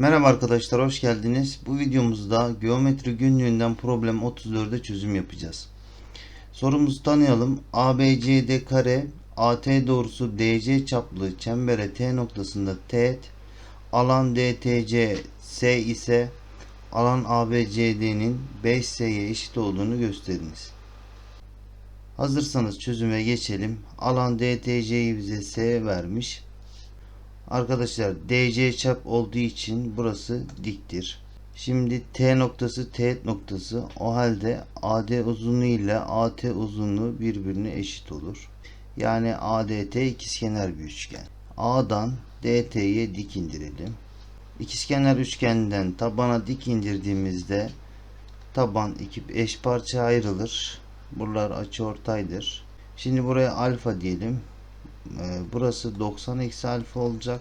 Merhaba arkadaşlar hoş geldiniz. Bu videomuzda geometri günlüğünden problem 34'e çözüm yapacağız. Sorumuzu tanıyalım. ABCD kare AT doğrusu DC çaplı çembere T noktasında teğet alan DTC S ise alan ABCD'nin 5S'ye eşit olduğunu gösteriniz. Hazırsanız çözüme geçelim. Alan DTC'yi bize S vermiş. Arkadaşlar DC çap olduğu için burası diktir. Şimdi T noktası teğet noktası o halde AD uzunluğu ile AT uzunluğu birbirine eşit olur. Yani ADT ikizkenar bir üçgen. A'dan DT'ye dik indirelim. İkizkenar üçgenden tabana dik indirdiğimizde taban iki eş parça ayrılır. Buralar açıortaydır. Şimdi buraya alfa diyelim. Ee, burası 90 eksi alfa olacak.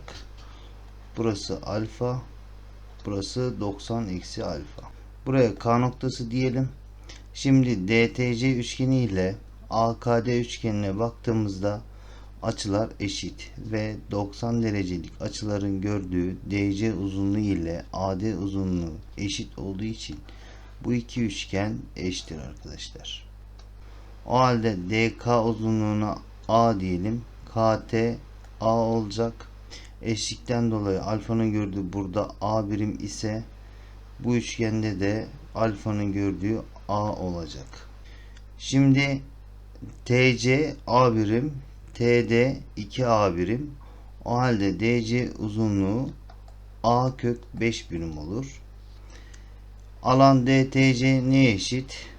Burası alfa. Burası 90 eksi alfa. Buraya K noktası diyelim. Şimdi DTC üçgeni ile AKD üçgenine baktığımızda açılar eşit ve 90 derecelik açıların gördüğü DC uzunluğu ile AD uzunluğu eşit olduğu için bu iki üçgen eşittir arkadaşlar. O halde DK uzunluğuna A diyelim. KT A olacak. Eşlikten dolayı alfanın gördüğü burada A birim ise bu üçgende de alfanın gördüğü A olacak. Şimdi TC A birim, TD 2A birim. O halde DC uzunluğu A kök 5 birim olur. Alan DTC ne eşit?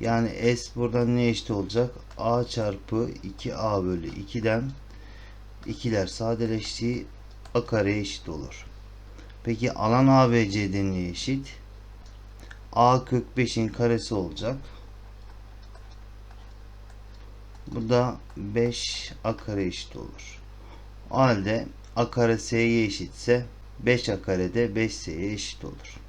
Yani S buradan ne eşit olacak? A çarpı 2A bölü 2'den 2'ler sadeleştiği A kare eşit olur. Peki alan ABC'den ne eşit? A kök 5'in karesi olacak. Bu da 5 A kare eşit olur. O halde A kare S'ye eşitse 5 A kare de 5 S'ye eşit olur.